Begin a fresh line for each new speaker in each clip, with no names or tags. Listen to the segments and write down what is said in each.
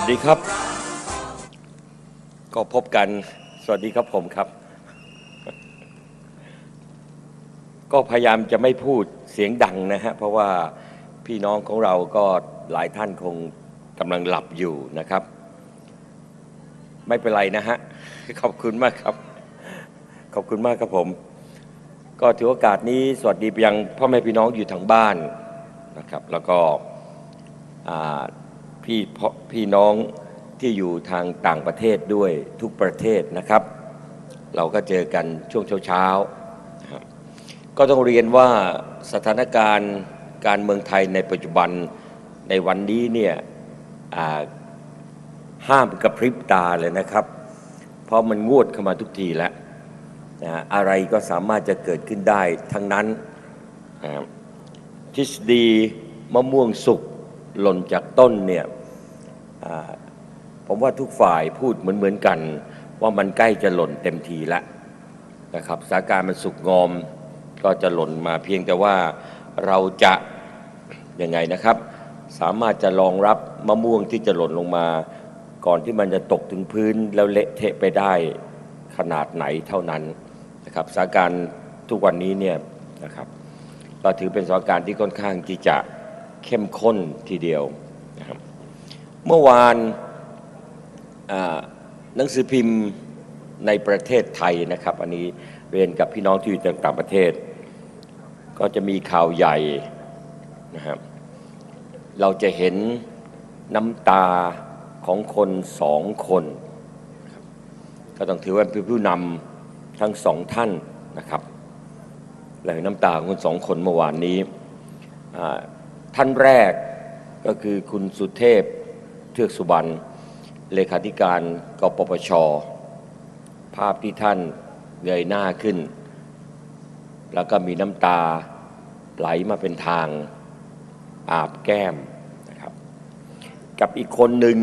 วัสดีครับ ก็พบกัน สวัสดีครับผมครับ ก็พยายามจะไม่พูดเสียงดังนะฮะ เพราะว่าพี่น้องของเราก็หลายท่านคงกำลังหลับอยู่นะครับ ไม่เป็นไรนะฮะ ขอบคุณมากครับ ขอบคุณมากครับผม ก็ถือโอกาสนี้สวัสดีไปยังพ่อแม่พี่น้องอยู่ทางบ้านนะครับ แล้วก็อ่า พี่พพี่น้องที่อยู่ทางต่างประเทศด้วยทุกประเทศนะครับ เราก็เจอกันช่วงเช้าๆก็ต้องเรียนว่าสถานการณ์การเมืองไทยในปัจจุบันในวันนี้เนี่ยห้ามกระพริบตาเลยนะครับ เพราะมันงวดเข้ามาทุกทีแล้วนะอะไรก็สามารถจะเกิดขึ้นได้ทั้งนั้นทฤษฎีมะม่วงสุก หล่นจากต้นเนี่ยผมว่าทุกฝ่ายพูดเหมือนเหมือนๆกัน ว่ามันใกล้จะหล่นเต็มทีแล้วนะครับสถานการณ์มันสุกงอมก็จะหล่นมาเพียงแต่ว่าเราจะยังไงนะครับ สามารถจะรองรับมะม่วงที่จะหล่นลงมา ก่อนที่มันจะตกถึงพื้นแล้วเละเทะไปได้ขนาดไหนเท่านั้นนะครับสถานการณ์ทุกวันนี้เนี่ยนะครับเราถือเป็นสถานการณ์ที่ค่อนข้างที่จะ เข้มข้นทีเดียวนะครับเมื่อวานหนังสือพิมพ์ในประเทศไทยนะครับ อันนี้เรียนกับพี่น้องที่อยู่ต่างประเทศ ก็จะมีข่าวใหญ่นะครับเราจะเห็นน้ำตาของคนสองคน ก็ต้องถือว่าเป็นผู้นำทั้งสองท่านนะครับแหล่งน้ำตาของคนสองคนเมื่อวานนี้ ท่านแรกก็คือคุณสุเทพเทือกสุบรรณเลขาธิการกปปช ภาพที่ท่านเงยหน้าขึ้น แล้วก็มีน้ำตาไหลมาเป็นทางอาบแก้มนะครับ กับอีกคนหนึ่ง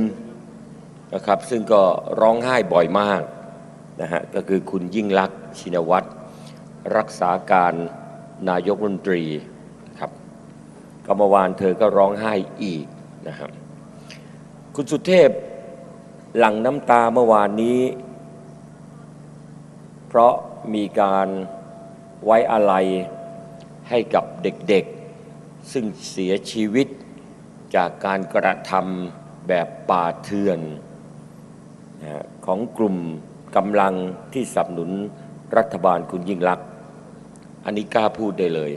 นะครับ ซึ่งก็ร้องไห้บ่อยมากนะฮะก็คือคุณยิ่งลักษณ์ชินวัตรรักษาการนายกรัฐมนตรี ก็เมื่อวานเธอก็ร้องไห้อีกนะครับ คุณสุเทพหลั่งน้ำตาเมื่อวานนี้ เพราะมีการไว้อาลัยให้กับเด็กๆ ซึ่งเสียชีวิตจากการกระทำแบบป่าเถื่อนนะของกลุ่มกำลังที่สนับสนุนรัฐบาลคุณยิ่งลักษณ์อันนี้กล้าพูดได้เลย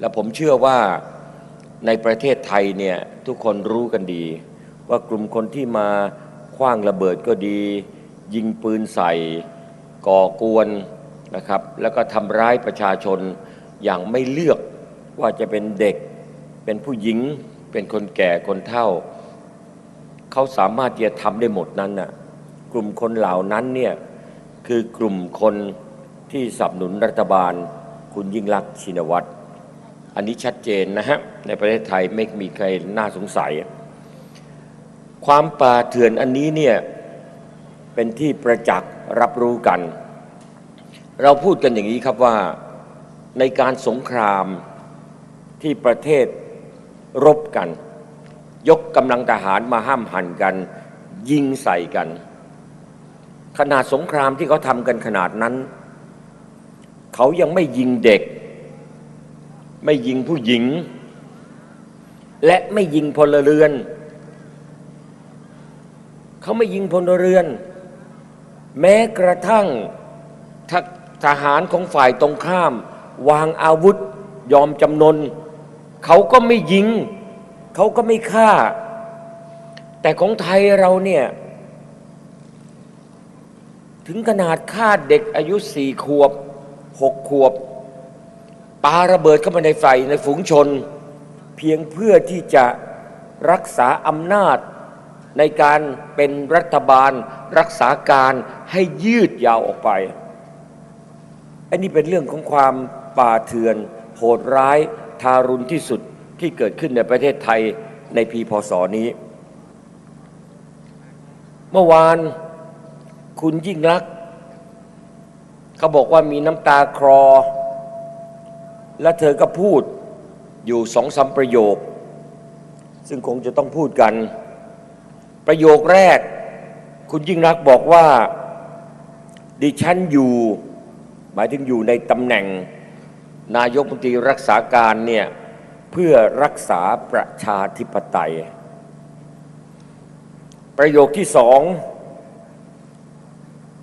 และผมเชื่อว่า ในประเทศไทยเนี่ยทุกคนรู้กันดี ว่ากลุ่มคนที่มาคว้างระเบิดก็ดี ยิงปืนใส่ ก่อกวนนะครับ แล้วก็ทำร้ายประชาชนอย่างไม่เลือกว่าจะเป็นเด็กเป็นผู้หญิงเป็นคนแก่คนเฒ่า เขาสามารถที่จะทำได้หมดนั้นน่ะกลุ่มคนเหล่านั้นเนี่ยคือกลุ่มคนที่สนับสนุนรัฐบาล คุณยิ่งรักษณ์ชินวัตร อันนี้ชัดเจนนะฮะในประเทศไทยไม่มีใครน่าสงสัย ความป่าเถื่อนอันนี้เนี่ยเป็นที่ประจักษ์รับรู้กัน เราพูดกันอย่างนี้ครับว่าในการสงครามที่ประเทศรบกัน ยกกำลังทหารมาห้ามหันกัน ยิงใส่กัน ขนาดสงครามที่เขาทำกันขนาดนั้น เขายังไม่ยิงเด็ก ไม่ยิงผู้หญิง และไม่ยิงพลเรือน เขาไม่ยิงพลเรือน แม้กระทั่งทหทหารของฝ่ายตรงข้าม วางอาวุธยอมจำนน เขาก็ไม่ยิง เขาก็ไม่ฆ่า แต่ของไทยเราเนี่ย ถึงขนาดฆ่าเด็กอายุสี่ขวบหกขวบ ปาระเบิดเข้ามาในฝ่ายในฝูงชน เพียงเพื่อที่จะรักษาอำนาจในการเป็นรัฐบาล รักษาการให้ยืดยาวออกไป อันนี้เป็นเรื่องของความป่าเถื่อน โหดร้ายทารุณที่สุดที่เกิดขึ้นในประเทศไทยในปีพศนี้ เมื่อวานคุณยิ่งรัก เขาบอกว่ามีน้ำตาคลอ และเธอก็พูดอยู่สองสามประโยค ซึ่งคงจะต้องพูดกัน ประโยคแรก คุณยิ่งรักบอกว่า ดิฉันอยู่ หมายถึงอยู่ในตำแหน่ง นายกรัฐมนตรีรักษาการเนี่ยเพื่อรักษาประชาธิปไตย ประโยคที่สอง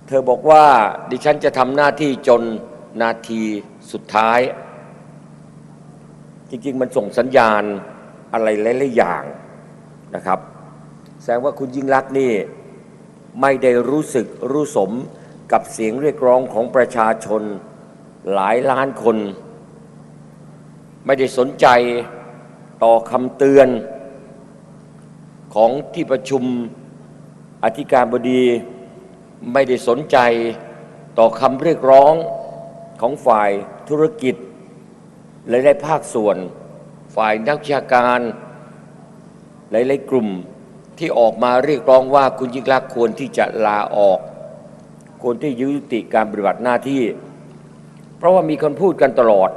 เธอบอกว่าดิฉันจะทำหน้าที่จนนาทีสุดท้าย จริง ๆ มันส่งสัญญาณอะไรหลายๆอย่างนะครับ แสดงว่าคุณยิ่งรักนี่ไม่ได้รู้สึกรู้สมกับเสียงเรียกร้องของประชาชนหลายล้านคน ไม่ได้สนใจต่อคำเตือนของที่ประชุมอธิการบดีไม่ได้สนใจต่อคำเรียกร้องของฝ่ายธุรกิจ หลายๆภาคส่วน ฝ่ายนักวิชาการ หลาย ๆ กลุ่มที่ออกมาเรียกร้องว่าคุณยิ่งรักษณ์ควรที่จะลาออกควรที่ยุติการปฏิบัติหน้าที่ เพราะว่ามีคนพูดกันตลอด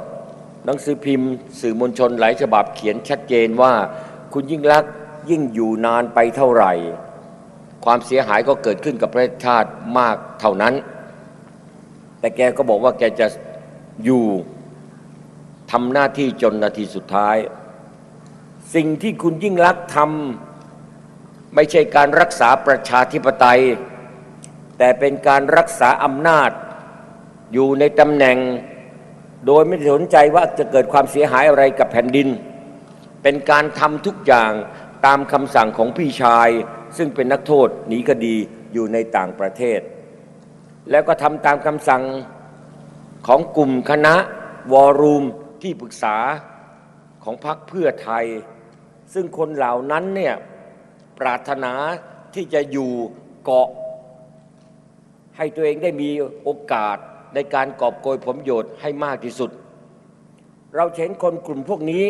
หนังสือพิมพ์ สื่อมวลชนหลายฉบับเขียนชัดเจนว่าคุณยิ่งรักษณ์ยิ่งอยู่นานไปเท่าไหร่ ความเสียหายก็เกิดขึ้นกับประเทศชาติมากเท่านั้น แต่แกก็บอกว่าแกจะอยู่ ทำหน้าที่จนนาทีสุดท้าย สิ่งที่คุณยิ่งรักทำไม่ใช่การรักษาประชาธิปไตย แต่เป็นการรักษาอำนาจ อยู่ในตำแหน่ง โดยไม่สนใจว่าจะเกิดความเสียหายอะไรกับแผ่นดิน เป็นการทำทุกอย่างตามคำสั่งของพี่ชาย ซึ่งเป็นนักโทษหนีคดีอยู่ในต่างประเทศ แล้วก็ทำตามคำสั่งของกลุ่มคณะวอรูม ที่ปรึกษาของพรรคเพื่อไทย ซึ่งคนเหล่านั้นเนี่ยปรารถนาที่จะอยู่เกาะ ให้ตัวเองได้มีโอกาสในการกอบโกยผลประโยชน์ให้มากที่สุด เราเห็นคนกลุ่มพวกนี้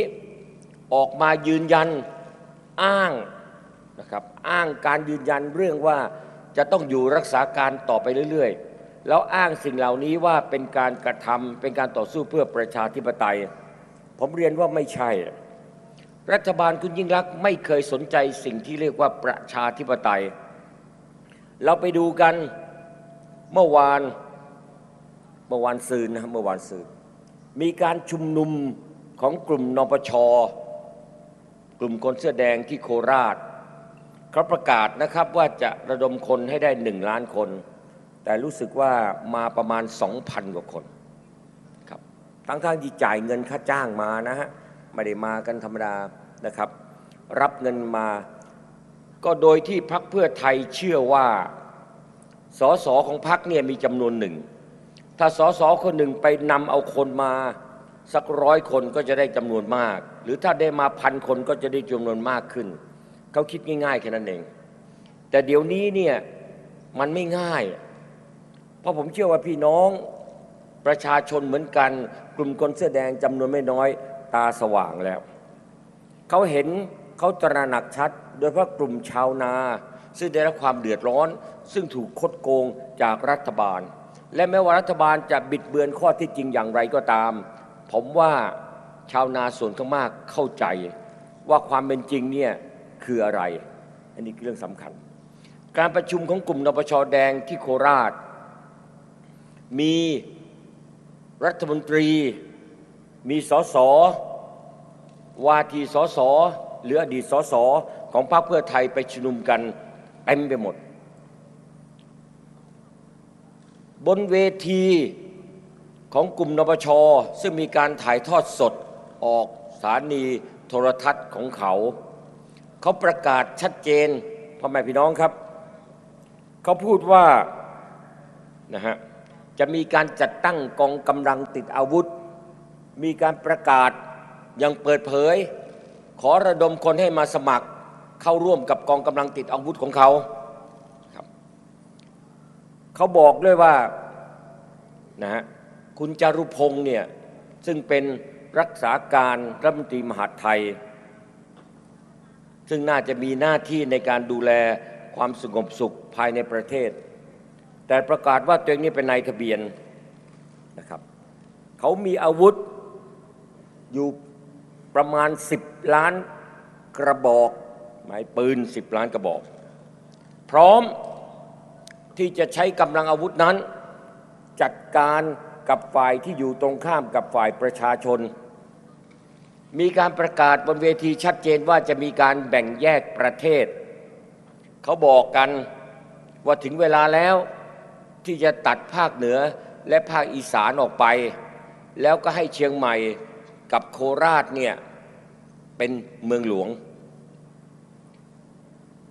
ออกมายืนยันอ้างนะครับอ้างการยืนยันเรื่องว่าจะต้องอยู่รักษาการต่อไปเรื่อยๆ แล้วอ้างสิ่งเหล่านี้ว่าเป็นการกระทำเป็นการต่อสู้เพื่อประชาธิปไตย ผมเรียนว่าไม่ใช่ รัฐบาลคุณยิ่งรักษณ์ไม่เคยสนใจสิ่งที่เรียกว่าประชาธิปไตย เราไปดูกันเมื่อวานเมื่อวานซืนนะเมื่อวานซืนมีการชุมนุมของกลุ่มนปชกลุ่มคนเสื้อแดงที่โคราชเขาประกาศนะครับว่าจะระดมคนให้ได้หนึ่งล้านคน แต่รู้สึกว่ามาประมาณสองพันกว่าคนครับทั้งๆที่จ่ายเงินค่าจ้างมานะฮะไม่ได้มากันธรรมดานะครับ รับเงินมาก็โดยที่พักเพื่อไทยเชื่อว่าสสของพรรคเนี่ยมีจำนวนหนึ่ง ถ้าสสคนหนึ่งไปนำเอาคนมาสักร้อยคนก็จะได้จำนวนมาก หรือถ้าได้มาพันคนก็จะได้จำนวนมากขึ้น เขาคิดง่ายๆแค่นั้นเอง แต่เดี๋ยวนี้เนี่ยมันไม่ง่าย เพราะผมเชื่อว่าพี่น้องประชาชนเหมือนกัน กลุ่มคนเสื้อแดงจำนวนไม่น้อยตาสว่างแล้ว เขาเห็นเขาตระหนักชัด โดยเฉพาะกลุ่มชาวนา ซึ่งได้รับความเดือดร้อน ซึ่งถูกคดโกงจากรัฐบาล และแม้ว่ารัฐบาลจะบิดเบือนข้อที่จริงอย่างไรก็ตาม ผมว่าชาวนาส่วนข้างมากเข้าใจ ว่าความเป็นจริงเนี่ยคืออะไร อันนี้คือเรื่องสำคัญ การประชุมของกลุ่มนปชแดงที่โคราช มีรัฐมนตรี มีสสวาทีสสหรืออดีตสสของพรรคเพื่อไทยไปชุมนุมกันเต็มไปหมด บนเวทีของกลุ่มนปช ซึ่งมีการถ่ายทอดสดออกสถานีโทรทัศน์ของเขา เขาประกาศชัดเจนพ่อแม่พี่น้องครับ เขาพูดว่านะฮะ จะมีการจัดตั้งกองกำลังติดอาวุธ มีการประกาศอย่างเปิดเผย ขอระดมคนให้มาสมัครเข้าร่วมกับกองกำลังติดอาวุธของเขาครับเขาบอกด้วยว่านะฮะคุณจารุพงษ์เนี่ยซึ่งเป็นรักษาการรัฐมนตรีมหาดไทย ซึ่งน่าจะมีหน้าที่ในการดูแลความสงบสุขภายในประเทศ แต่ประกาศว่าตัวเองนี่เป็นนายทะเบียนนะครับเขามีอาวุธอยู่ประมาณ 10 ล้านกระบอก หมายปืน 10 ล้านกระบอก พร้อมที่จะใช้กำลังอาวุธนั้น จัดการกับฝ่ายที่อยู่ตรงข้ามกับฝ่ายประชาชน มีการประกาศบนเวทีชัดเจนว่าจะมีการแบ่งแยกประเทศ เขาบอกกันว่าถึงเวลาแล้ว ที่จะตัดภาคเหนือและภาคอีสานออกไป แล้วก็ให้เชียงใหม่กับโคราชเนี่ยเป็นเมืองหลวง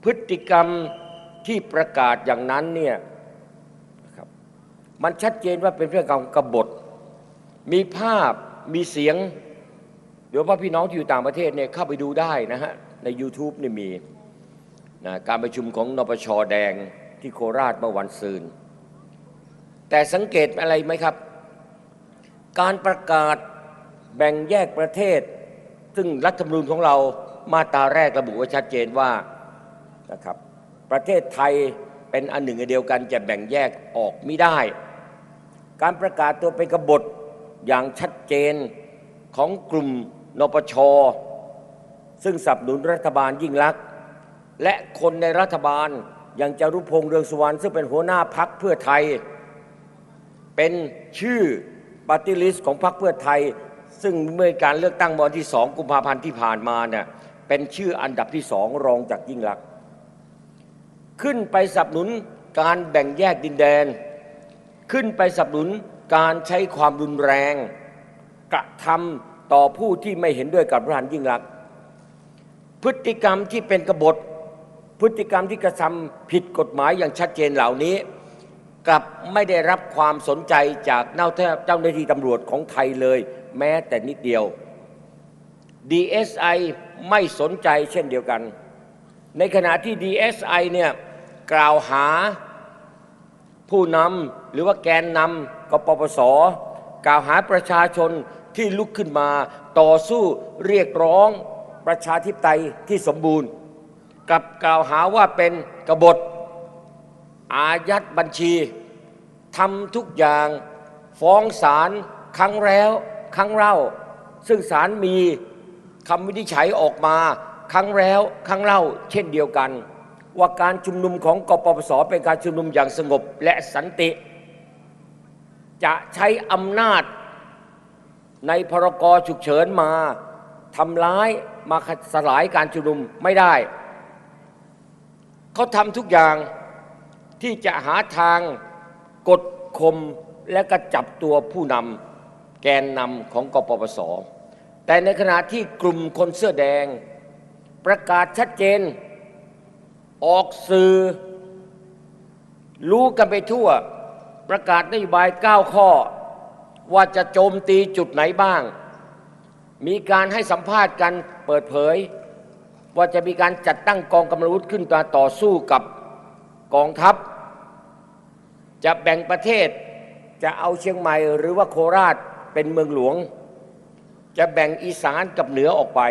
พฤติกรรมที่ประกาศอย่างนั้นเนี่ยมันชัดเจนว่าเป็นเรื่องของกบฏ มีภาพมีเสียง เดี๋ยวว่าพี่น้องที่อยู่ต่างประเทศเนี่ยเข้าไปดูได้นะฮะ ใน YouTube นี่มีนะการประชุมของนปชแดงที่โคราชเมื่อวันซืน แต่สังเกตอะไรไหมครับ การประกาศแบ่งแยกประเทศ ซึ่งรัฐธรรมนูญของเรามาตราแรกระบุไว้ชัดเจนว่านะครับประเทศไทยเป็นอันหนึ่งอันเดียวกันจะแบ่งแยกออกไม่ได้ การประกาศตัวเป็นกบฏอย่างชัดเจนของกลุ่มนปช ซึ่งสนับสนุนรัฐบาลยิ่งลักษณ์และคนในรัฐบาลอย่างจารุพงษ์เรืองสุวรรณซึ่งเป็นหัวหน้าพักเพื่อไทย เป็นชื่อปฏิลิสของพรรคเพื่อไทย ซึ่งเมื่อการเลือกตั้งวันที่สองกุมภาพันธ์ที่ผ่านมาเนี่ยเป็นชื่ออันดับที่สองรองจากยิ่งลักษณ์ขึ้นไปสนับสนุนการแบ่งแยกดินแดน ขึ้นไปสนับสนุนการใช้ความรุนแรง กระทำต่อผู้ที่ไม่เห็นด้วยกับรัฐบาลยิ่งลักษณ์พฤติกรรมที่เป็นกบฏพฤติกรรมที่กระทำผิดกฎหมายอย่างชัดเจนเหล่านี้ กลับไม่ได้รับความสนใจจากเจ้าหน้าที่ตำรวจของไทยเลย แม้แต่นิดเดียว DSI ไม่สนใจเช่นเดียวกัน ในขณะที่ DSI เนี่ยกล่าวหาผู้นำหรือว่าแกนนำกปปส กล่าวหาประชาชนที่ลุกขึ้นมาต่อสู้เรียกร้องประชาธิปไตยที่สมบูรณ์ กับกล่าวหาว่าเป็นกบฏ อายัดบัญชีทำทุกอย่างฟ้องศาลครั้งแล้วครั้งเล่า ซึ่งศาลมีคำวินิจฉัยออกมาครั้งแล้วครั้งเล่า เช่นเดียวกัน ว่าการชุมนุมของกปปสเป็นการชุมนุมอย่างสงบและสันติ จะใช้อำนาจในพรกฉุกเฉินมาทำร้ายมาสลายการชุมนุมไม่ได้ เขาทำทุกอย่าง ที่จะหาทางกดข่มและก็จับตัวผู้นำแกนนำของกปปส แต่ในขณะที่กลุ่มคนเสื้อแดง ประกาศชัดเจน ออกสื่อ รู้กันไปทั่ว ประกาศนโยบาย 9 ข้อ ว่าจะโจมตีจุดไหนบ้าง มีการให้สัมภาษณ์กันเปิดเผย ว่าจะมีการจัดตั้งกองกำลังวุธขึ้นมาต่อสู้กับกองทัพ จะแบ่งประเทศจะเอาเชียงใหม่หรือว่าโคราชเป็นเมืองหลวง จะแบ่งอีสานกับเหนือออกไป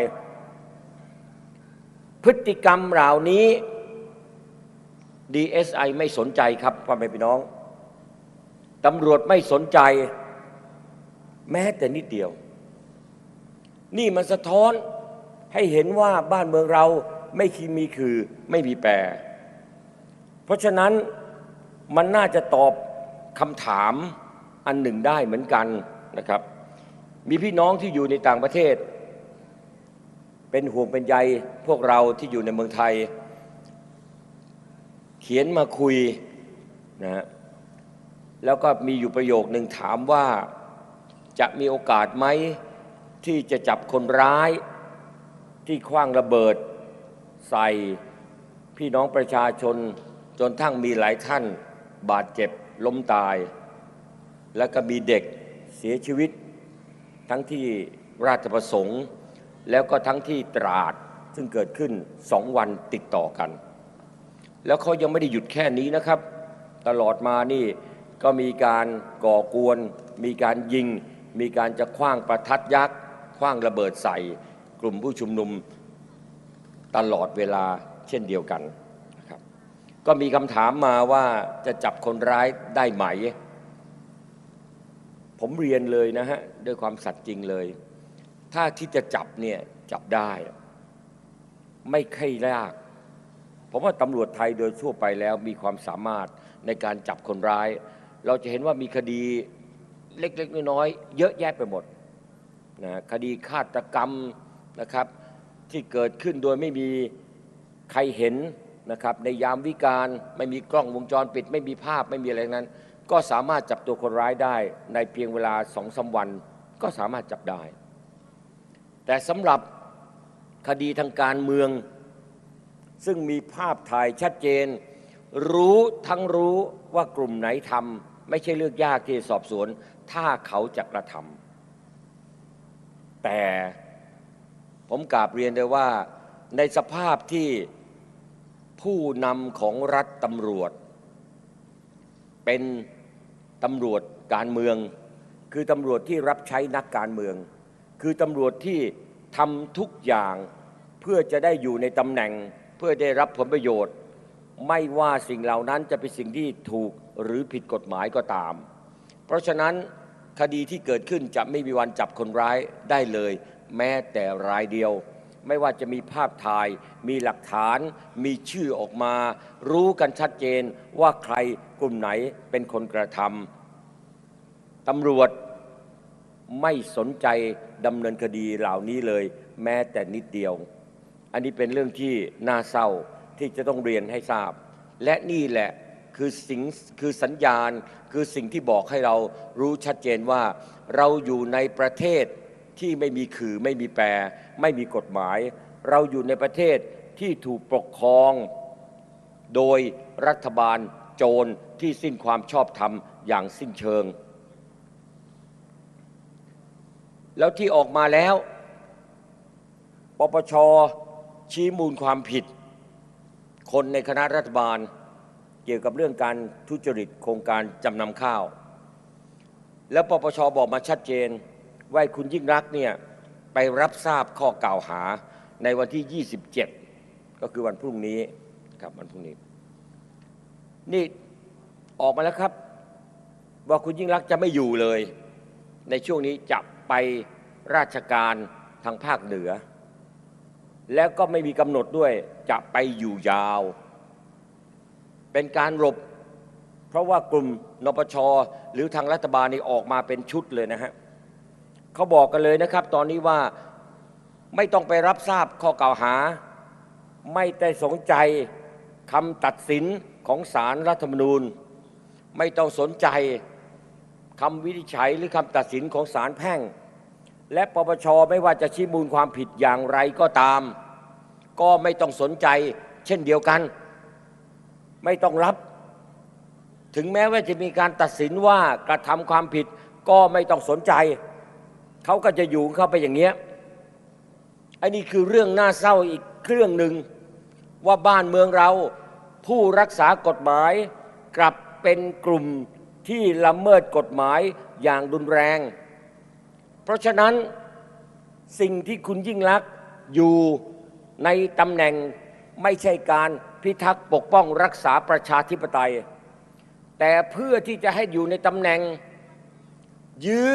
พฤติกรรมเหล่านี้ DSI ไม่สนใจครับพ่อแม่พี่น้องตำรวจไม่สนใจ แม้แต่นิดเดียว นี่มันสะท้อนให้เห็นว่าบ้านเมืองเราไม่คีมีคือไม่มีแปร เพราะฉะนั้น มันน่าจะตอบคำถามอันหนึ่งได้เหมือนกันนะครับ มีพี่น้องที่อยู่ในต่างประเทศ เป็นห่วงเป็นใยพวกเราที่อยู่ในเมืองไทย เขียนมาคุยนะฮะแล้วก็มีอยู่ประโยคหนึ่งถามว่าจะมีโอกาสไหมที่จะจับคนร้าย ที่คว้างระเบิดใส่พี่น้องประชาชนจนทั้งมีหลายท่าน บาดเจ็บล้มตาย แล้วก็มีเด็กเสียชีวิต ทั้งที่ราชประสงค์ แล้วก็ทั้งที่ตราดซึ่งเกิดขึ้นสองวันติดต่อกัน แล้วเขายังไม่ได้หยุดแค่นี้นะครับ ตลอดมานี่ก็มีการก่อกวน มีการยิง มีการจะคว้างประทัดยักษ์คว้างระเบิดใส่ กลุ่มผู้ชุมนุมตลอดเวลาเช่นเดียวกัน ก็มีคำถามมาว่าจะจับคนร้ายได้ไหม ผมเรียนเลยนะฮะด้วยความสัตย์จริงเลย ถ้าที่จะจับเนี่ยจับได้ ไม่ค่อยยากผมว่าตำรวจไทยโดยทั่วไปแล้วมีความสามารถในการจับคนร้าย เราจะเห็นว่ามีคดีเล็กๆน้อยๆเยอะแยะไปหมดนะคดีฆาตกรรมนะครับ ที่เกิดขึ้นโดยไม่มีใครเห็น นะครับในยามวิการไม่มีกล้องวงจรปิด ไม่มีภาพไม่มีอะไรนั้น ก็สามารถจับตัวคนร้ายได้ในเพียงเวลาสองสาวัน ก็สามารถจับได้ แต่สำหรับคดีทางการเมือง ซึ่งมีภาพถ่ายชัดเจน รู้ทั้งรู้ว่ากลุ่มไหนทำไม่ใช่เรื่องยากที่สอบสวน ถ้าเขาจะกระทำแต่ผมกราบเรียนเลยว่าในสภาพที่ ผู้นำของรัฐตำรวจ เป็นตำรวจการเมือง คือตำรวจที่รับใช้นักการเมือง คือตำรวจที่ทำทุกอย่างเพื่อจะได้อยู่ในตำแหน่ง เพื่อได้รับผลประโยชน์ ไม่ว่าสิ่งเหล่านั้นจะเป็นสิ่งที่ถูกหรือผิดกฎหมายก็ตาม เพราะฉะนั้นคดีที่เกิดขึ้นจะไม่มีวันจับคนร้ายได้เลย แม้แต่รายเดียว ไม่ว่าจะมีภาพถ่าย มีหลักฐาน มีชื่อออกมา รู้กันชัดเจนว่าใครกลุ่มไหนเป็นคนกระทำตำรวจไม่สนใจดำเนินคดีเหล่านี้เลย แม้แต่นิดเดียว อันนี้เป็นเรื่องที่น่าเศร้าที่จะต้องเรียนให้ทราบ และนี่แหละคือสิ่งคือสัญญาณคือสิ่งที่บอกให้เรารู้ชัดเจนว่าเราอยู่ในประเทศ ที่ไม่มีขื่อไม่มีแปร ไม่มีกฎหมาย เราอยู่ในประเทศที่ถูกปกครอง โดยรัฐบาลโจรที่สิ้นความชอบธรรมอย่างสิ้นเชิง แล้วที่ออกมาแล้ว ปปชชี้มูลความผิด คนในคณะรัฐบาล เกี่ยวกับเรื่องการทุจริตโครงการจำนำข้าว แล้วปปชบอกมาชัดเจน ว่าคุณยิ่งรักเนี่ยไปรับทราบข้อกล่าวหาในวันที่ 27 ก็คือวันพรุ่งนี้ครับวันพรุ่งนี้ นี่ออกมาแล้วครับ ว่าคุณยิ่งรักจะไม่อยู่เลย ในช่วงนี้จะไปราชการทางภาคเหนือ แล้วก็ไม่มีกำหนดด้วยจะไปอยู่ยาว เป็นการหลบเพราะว่ากลุ่มนปชหรือทางรัฐบาลนี่ออกมาเป็นชุดเลยนะฮะ เขาบอกกันเลยนะครับ ตอนนี้ว่าไม่ต้องไปรับทราบข้อกล่าวหา ไม่ได้สนใจคำตัดสินของศาลรรัฐธรรมนูญ ไม่ต้องสนใจคำวินิจฉัยหรือคำตัดสินของศาลแพ่ง และปปชไม่ว่าจะชี้มูลความผิดอย่างไรก็ตาม ก็ไม่ต้องสนใจเช่นเดียวกัน ไม่ต้องรับ ถึงแม้ว่าจะมีการตัดสินว่ากระทำความผิดก็ไม่ต้องสนใจ เขาก็จะอยู่เข้าไปอย่างเงี้ยอันนี้คือเรื่องน่าเศร้าอีกเครื่องหนึ่งว่าบ้านเมืองเราผู้รักษากฎหมาย กลับเป็นกลุ่มที่ละเมิดกฎหมายอย่างรุนแรง เพราะฉะนั้นสิ่งที่คุณยิ่งลักษ์อยู่ในตำแหน่งไม่ใช่การพิทักษ์ปกป้องรักษาประชาธิปไตย แต่เพื่อที่จะให้อยู่ในตำแหน่ง ยื้อ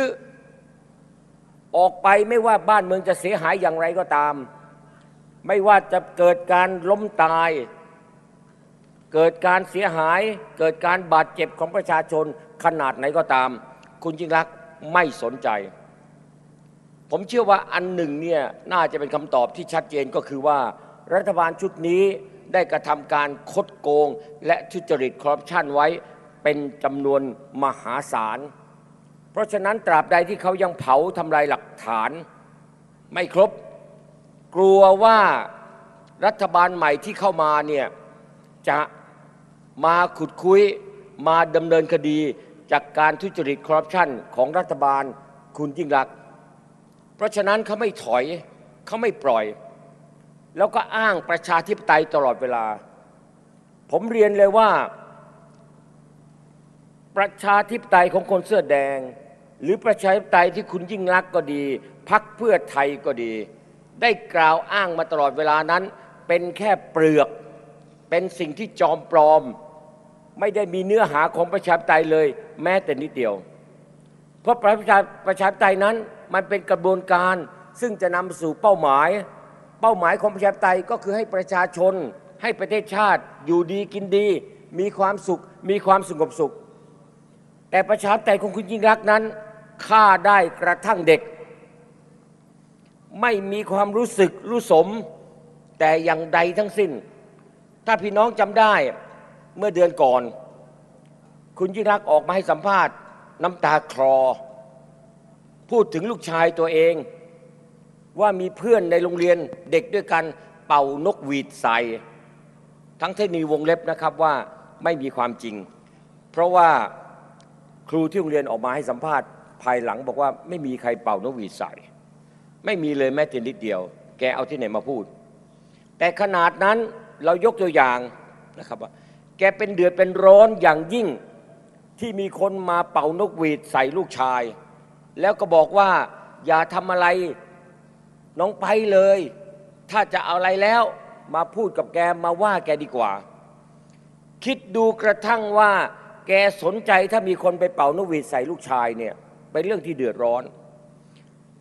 ออกไปไม่ว่าบ้านเมืองจะเสียหายอย่างไรก็ตาม ไม่ว่าจะเกิดการล้มตาย เกิดการเสียหาย เกิดการบาดเจ็บของประชาชนขนาดไหนก็ตาม คุณยิ่งรักษ์ไม่สนใจ ผมเชื่อว่าอันหนึ่งเนี่ยน่าจะเป็นคำตอบที่ชัดเจนก็คือว่า รัฐบาลชุดนี้ได้กระทำการคดโกง และทุจริตคอร์รัปชันไว้เป็นจำนวนมหาศาล เพราะฉะนั้นตราบใดที่เขายังเผาทำลายหลักฐาน ไม่ครบ กลัวว่ารัฐบาลใหม่ที่เข้ามาเนี่ยจะมาขุดคุยมาดำเนินคดีจากการทุจริตคอร์รัปชันของรัฐบาลคุณยิ่งรัก เพราะฉะนั้นเขาไม่ถอยเขาไม่ปล่อย แล้วก็อ้างประชาธิปไตยตลอดเวลา ผมเรียนเลยว่า ประชาธิปไตยของคนเสื้อแดง หรือประชาธิปไตยที่คุณยิ่งรักก็ดี พักเพื่อไทยก็ดี ได้กล่าวอ้างมาตลอดเวลานั้น เป็นแค่เปลือก เป็นสิ่งที่จอมปลอม ไม่ได้มีเนื้อหาของประชาธิปไตยเลย แม้แต่นิดเดียว เพราะประชาประชาธิปไตยนั้นมันเป็นกระบวนการซึ่งจะนำสู่เป้าหมาย เป้าหมายของประชาธิปไตยก็คือให้ประชาชน ให้ประเทศชาติอยู่ดีกินดี มีความสุข มีความสงบสุข แต่ประชาธิปไตยของคุณยิ่งรักนั้น ฆ่าได้กระทั่งเด็ก ไม่มีความรู้สึกรู้สม แต่อย่างใดทั้งสิ้น ถ้าพี่น้องจำได้เมื่อเดือนก่อน คุณยิ่งรักออกมาให้สัมภาษณ์น้ำตาคลอ พูดถึงลูกชายตัวเอง ว่ามีเพื่อนในโรงเรียนเด็กด้วยกันเป่านกหวีดใส่ทั้งเทคนิควงเล็บนะครับว่าไม่มีความจริง เพราะว่าครูที่โรงเรียนออกมาให้สัมภาษณ์ ภายหลังบอกว่าไม่มีใครเป่านกหวีดใส่ ไม่มีเลยแม้แต่นิดเดียว แกเอาที่ไหนมาพูด แต่ขนาดนั้นเรายกตัวอย่างนะครับว่าแกเป็นเดือดเป็นร้อนอย่างยิ่งที่มีคนมาเป่านกหวีดใส่ลูกชาย แล้วก็บอกว่าอย่าทำอะไรน้องไปเลย ถ้าจะเอาอะไรแล้วมาพูดกับแกมาว่าแกดีกว่า คิดดูกระทั่งว่า แกสนใจถ้ามีคนไปเป่านกหวีดใส่ลูกชายเนี่ย เป็นเรื่องที่เดือดร้อน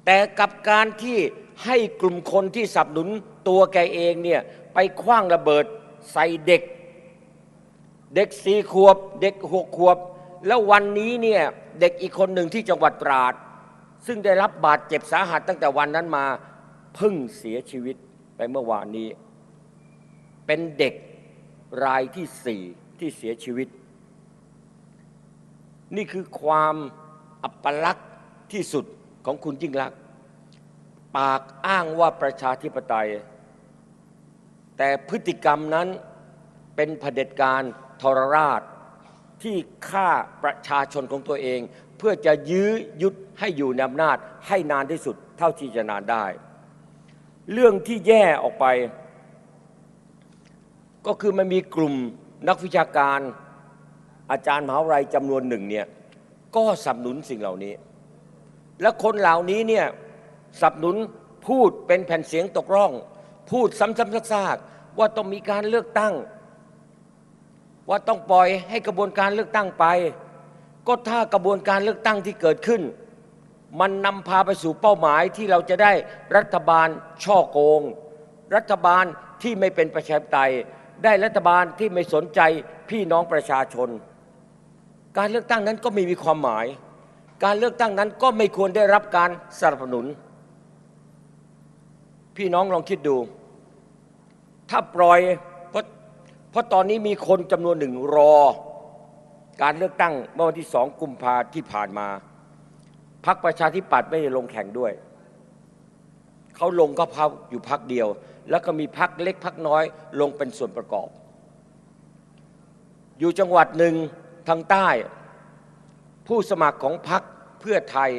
แต่กับการที่ให้กลุ่มคนที่สนับสนุนตัวแกเองเนี่ยไปคว้างระเบิดใส่เด็ก เด็กสี่ขวบ เด็กหกขวบ แล้ววันนี้เนี่ยเด็กอีกคนหนึ่งที่จังหวัดตราด ซึ่งได้รับบาดเจ็บสาหัสตั้งแต่วันนั้นมาเพิ่งเสียชีวิตไปเมื่อวานนี้ เป็นเด็กรายที่สี่ที่เสียชีวิต นี่คือความ อัปลักษณ์ที่สุดของคุณยิ่งลักษณ์ปากอ้างว่าประชาธิปไตย แต่พฤติกรรมนั้นเป็นเผด็จการทรราชที่ฆ่าประชาชนของตัวเอง เพื่อจะยื้อยุดให้อยู่ในอำนาจให้นานที่สุดเท่าที่จะนานได้ เรื่องที่แย่ออกไป ก็คือมันมีกลุ่มนักวิชาการอาจารย์มหาวิทยาลัยจำนวนหนึ่งเนี่ย ก็สนับสนุนสิ่งเหล่านี้ และคนเหล่านี้เนี่ยสนับสนุนพูดเป็นแผ่นเสียงตกร่อง พูดซ้ำๆซากๆว่าต้องมีการเลือกตั้ง ว่าต้องปล่อยให้กระบวนการเลือกตั้งไป ก็ถ้ากระบวนการเลือกตั้งที่เกิดขึ้น มันนำพาไปสู่เป้าหมายที่เราจะได้รัฐบาลช่อโกง รัฐบาลที่ไม่เป็นประชาธิปไตยได้รัฐบาลที่ไม่สนใจพี่น้องประชาชน การเลือกตั้งนั้นก็ไม่มีความหมาย การเลือกตั้งนั้นก็ไม่ควรได้รับการสนับสนุน พี่น้องลองคิดดู ถ้าปล่อยเพราะเพราะตอนนี้มีคนจำนวนหนึ่งรอ การเลือกตั้งเมื่อวันที่สองกุมภาที่ผ่านมาพรรคประชาธิปัตย์ไม่ได้ลงแข่งด้วยเขาลงก็พักอยู่พักเดียว แล้วก็มีพักเล็กพักน้อยลงเป็นส่วนประกอบ อยู่จังหวัดหนึ่ง ทางใต้ ผู้สมัครของพรรคเพื่อไทย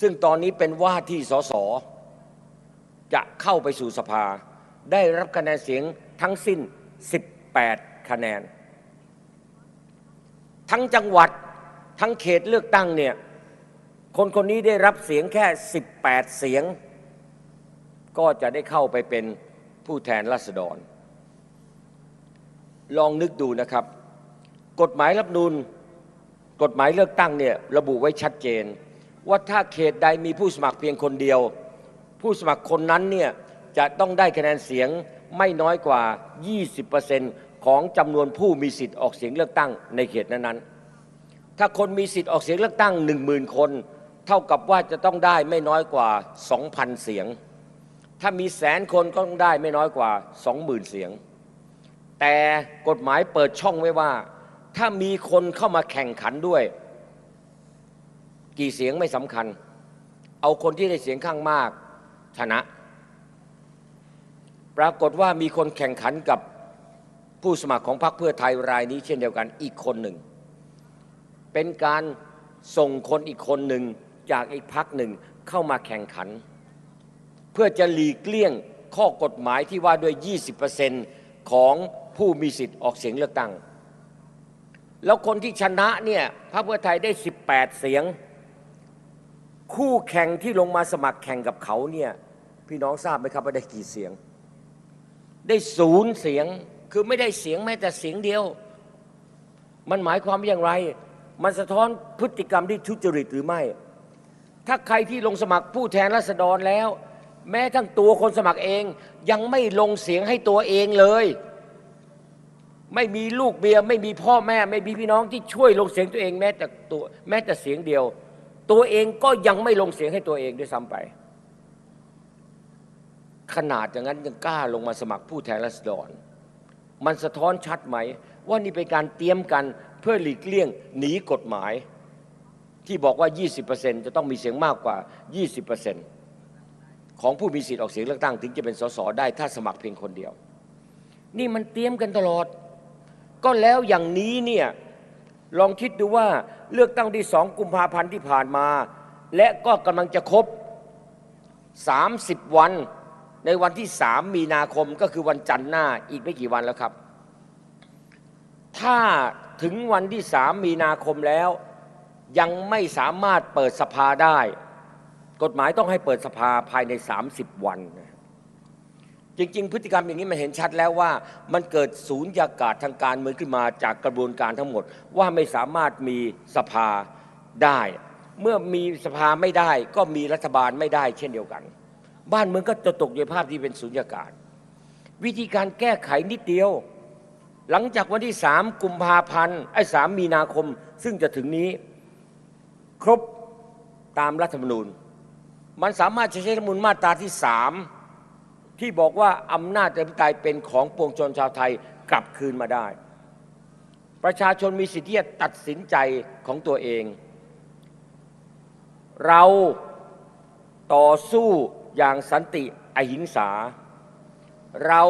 ซึ่งตอนนี้เป็นว่าที่สสจะเข้าไปสู่สภา ได้รับคะแนนเสียงทั้งสิ้น 18 คะแนน ทั้งจังหวัดทั้งเขตเลือกตั้งเนี่ยคนคนนี้ได้รับเสียงแค่ 18 เสียง ก็จะได้เข้าไปเป็นผู้แทนราษฎร ลองนึกดูนะครับ กฎหมายรับนูนกฎหมายเลือกตั้งเนี่ยระบุไว้ชัดเจน ว่าถ้าเขตใดมีผู้สมัครเพียงคนเดียว ผู้สมัครคนนั้นเนี่ยจะต้องได้คะแนนเสียงไม่น้อยกว่า 20%ของจำนวนผู้มีสิทธิ์ออกเสียงเลือกตั้งในเขตนั้นๆ ถ้าคนมีสิทธิ์ออกเสียงเลือกตั้ง 10,000 คน เท่ากับว่าจะต้องได้ไม่น้อยกว่า 2,000 เสียง ถ้ามีแสนคนก็ต้องได้ไม่น้อยกว่า 20,000 เสียง แต่กฎหมายเปิดช่องไว้ว่า ถ้ามีคนเข้ามาแข่งขันด้วย กี่เสียงไม่สำคัญ เอาคนที่ได้เสียงข้างมาก ชนะ ปรากฏว่ามีคนแข่งขันกับผู้สมัครของพรรคเพื่อไทยรายนี้เช่นเดียวกันอีกคนหนึ่ง เป็นการส่งคนอีกคนหนึ่งจากอีกพรรคหนึ่งเข้ามาแข่งขัน เพื่อจะหลีกเลี่ยงข้อกฎหมายที่ว่าด้วย 20%ของผู้มีสิทธิ์ออกเสียงเลือกตั้ง แล้วคนที่ชนะเนี่ยพรรคเพื่อไทยได้ 18 เสียง คู่แข่งที่ลงมาสมัครแข่งกับเขาเนี่ยพี่น้องทราบไหมครับว่าได้กี่เสียง ได้ศูนย์เสียงคือไม่ได้เสียงแม้แต่เสียงเดียว มันหมายความอย่างไร มันสะท้อนพฤติกรรมที่ทุจริตหรือไม่ ถ้าใครที่ลงสมัครผู้แทนราษฎรแล้ว
แม้ทั้งตัวคนสมัครเองยังไม่ลงเสียงให้ตัวเองเลย ไม่มีลูกเมียไม่มีพ่อแม่ ไม่มีพี่น้องที่ช่วยลงเสียงตัวเองแม้แต่ตัวแม้แต่เสียงเดียว ตัวเองก็ยังไม่ลงเสียงให้ตัวเองด้วยซ้ำไป ขนาดอย่างนั้นยังกล้าลงมาสมัครผู้แทนราษฎรมันสะท้อนชัดไหม ว่านี่เป็นการเตรียมกันเพื่อหลีกเลี่ยงหนีกฎหมาย ที่บอกว่า 20%จะต้องมีเสียงมากกว่า 20%ของผู้มีสิทธิ์ออกเสียงเลือกตั้ง ถึงจะเป็นสสได้ถ้าสมัครเพียงคนเดียว นี่มันเตรียมกันตลอด ก็แล้วอย่างนี้เนี่ยลองคิดดูว่าเลือกตั้งที่สองกุมภาพันธ์ที่ผ่านมา และก็กำลังจะครบ 30 วันในวันที่3มีนาคมก็คือวันจันทร์หน้าอีกไม่กี่วันแล้วครับ ถ้าถึงวันที่3มีนาคมแล้ว ยังไม่สามารถเปิดสภาได้ กฎหมายต้องให้เปิดสภาภายใน 30 วันนะ จริง ๆ พฤติกรรมอย่างนี้มันเห็นชัดแล้วว่า มันเกิดศูนยากาศทางการเมืองขึ้นมาจากกระบวนการทั้งหมด ว่าไม่สามารถมีสภาได้ เมื่อมีสภาไม่ได้ ก็มีรัฐบาลไม่ได้ เช่นเดียวกัน บ้านเมืองก็จะตกอยู่ในภาพที่เป็นศูนยากาศ วิธีการแก้ไขนิดเดียว หลังจากวันที่สามกุมภาพันธ์ไอ้สามมีนาคม ซึ่งจะถึงนี้ ครบตามรัฐธรรมนูญ มันสามารถจะใช้รัฐธรรมนูญมาตราที่สาม ที่บอกว่าอำนาจอธิปไตยเป็นของปวงชนชาวไทยกลับคืนมาได้ ประชาชนมีสิทธิ์ที่จะตัดสินใจของตัวเอง เราต่อสู้อย่างสันติอหิงสา เรา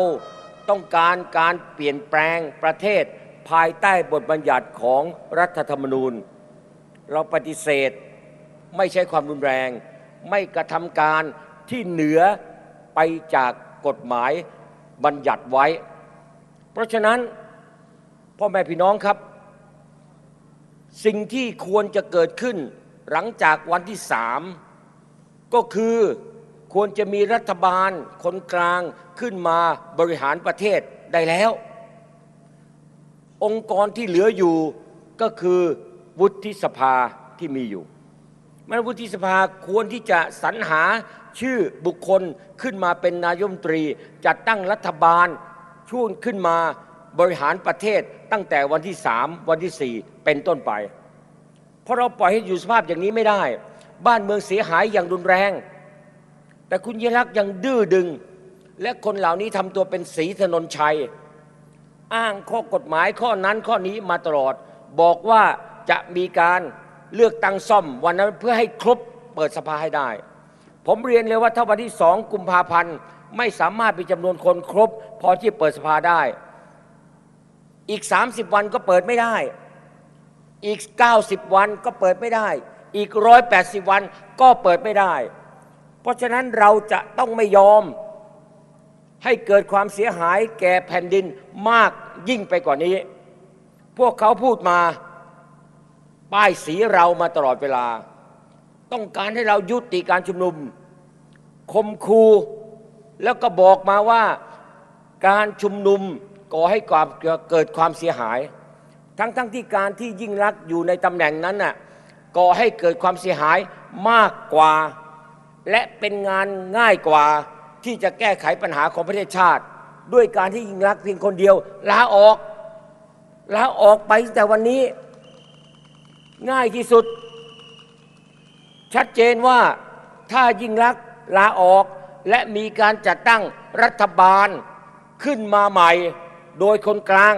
ต้องการการเปลี่ยนแปลงประเทศภายใต้บทบัญญัติของรัฐธรรมนูญ เราปฏิเสธไม่ใช้ความรุนแรง ไม่กระทำการที่เหนือ ไปจากกฎหมายบัญญัติไว้ เพราะฉะนั้นพ่อแม่พี่น้องครับ สิ่งที่ควรจะเกิดขึ้นหลังจากวันที่สามก็คือควรจะมีรัฐบาลคนกลางขึ้นมาบริหารประเทศได้แล้ว องค์กรที่เหลืออยู่ก็คือวุฒิสภาที่มีอยู่มันวุฒิสภาควรที่จะสรรหา ชื่อบุคคลขึ้นมาเป็นนายมนตรี จัดตั้งรัฐบาลช่วงขึ้นมาบริหารประเทศตั้งแต่วันที่สามวันที่สี่เป็นต้นไป เพราะเราปล่อยให้อยู่สภาพอย่างนี้ไม่ได้ บ้านเมืองเสียหายอย่างรุนแรง แต่คุณยิ่งรักษ์ยังดื้อดึง และคนเหล่านี้ทำตัวเป็นสีถนนชัย อ้างข้อกฎหมายข้อนั้นข้อนี้มาตลอด บอกว่าจะมีการเลือกตั้งซ่อมวันนั้นเพื่อให้ครบเปิดสภาให้ได้ ผมเรียนเลยว่าถ้าวันที่สองกุมภาพันธ์ไม่สามารถมีจำนวนคนครบ พอที่เปิดสภาได้ อีก 30 วันก็เปิดไม่ได้ อีก 90 วันก็เปิดไม่ได้ อีก 180 วันก็เปิดไม่ได้ เพราะฉะนั้นเราจะต้องไม่ยอม ให้เกิดความเสียหายแก่แผ่นดินมากยิ่งไปกว่านี้ พวกเขาพูดมา ป้ายสีเรามาตลอดเวลา ต้องการให้เรายุติการชุมนุมคมคูแล้วก็บอกมาว่าการชุมนุมก่อให้ความเกิดความเสียหาย ทั้งๆทที่การที่ยิ่งรักอยู่ในตำแหน่งนั้นน่ะก่อให้เกิดความเสียหายมากกว่า และเป็นงานง่ายกว่าที่จะแก้ไขปัญหาของประเทศชาติ ด้วยการที่ยิ่งรักเพียงคนเดียวลาออกลาออกไปแต่วันนี้ง่ายที่สุด ชัดเจนว่าถ้ายิ่งรักษณ์ลาออกและมีการจัดตั้งรัฐบาลขึ้นมาใหม่ โดยคนกลาง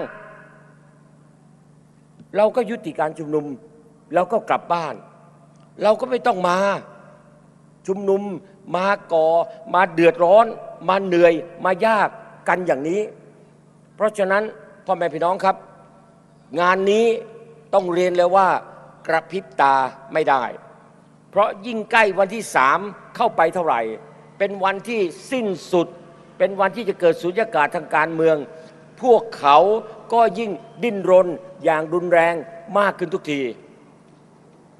เราก็ยุติการชุมนุม เราก็กลับบ้าน เราก็ไม่ต้องมา ชุมนุมมาก่อ มาเดือดร้อน มาเหนื่อย มายากกันอย่างนี้ เพราะฉะนั้นพ่อแม่พี่น้องครับ งานนี้ต้องเรียนเลยว่ากระพริบตาไม่ได้ เพราะยิ่งใกล้วันที่สามเข้าไปเท่าไหร่ เป็นวันที่สิ้นสุด เป็นวันที่จะเกิดสุญญากาศทางการเมือง พวกเขาก็ยิ่งดิ้นรนอย่างรุนแรงมากขึ้นทุกที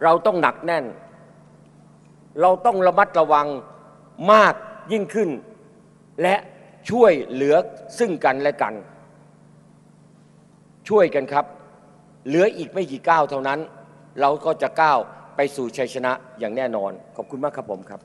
เราต้องหนักแน่น เราต้องระมัดระวังมากยิ่งขึ้น และช่วยเหลือซึ่งกันและกัน ช่วยกันครับ เหลืออีกไม่กี่ก้าวเท่านั้น เราก็จะก้าว ไปสู่ชัยชนะอย่างแน่นอน ขอบคุณมากครับผมครับ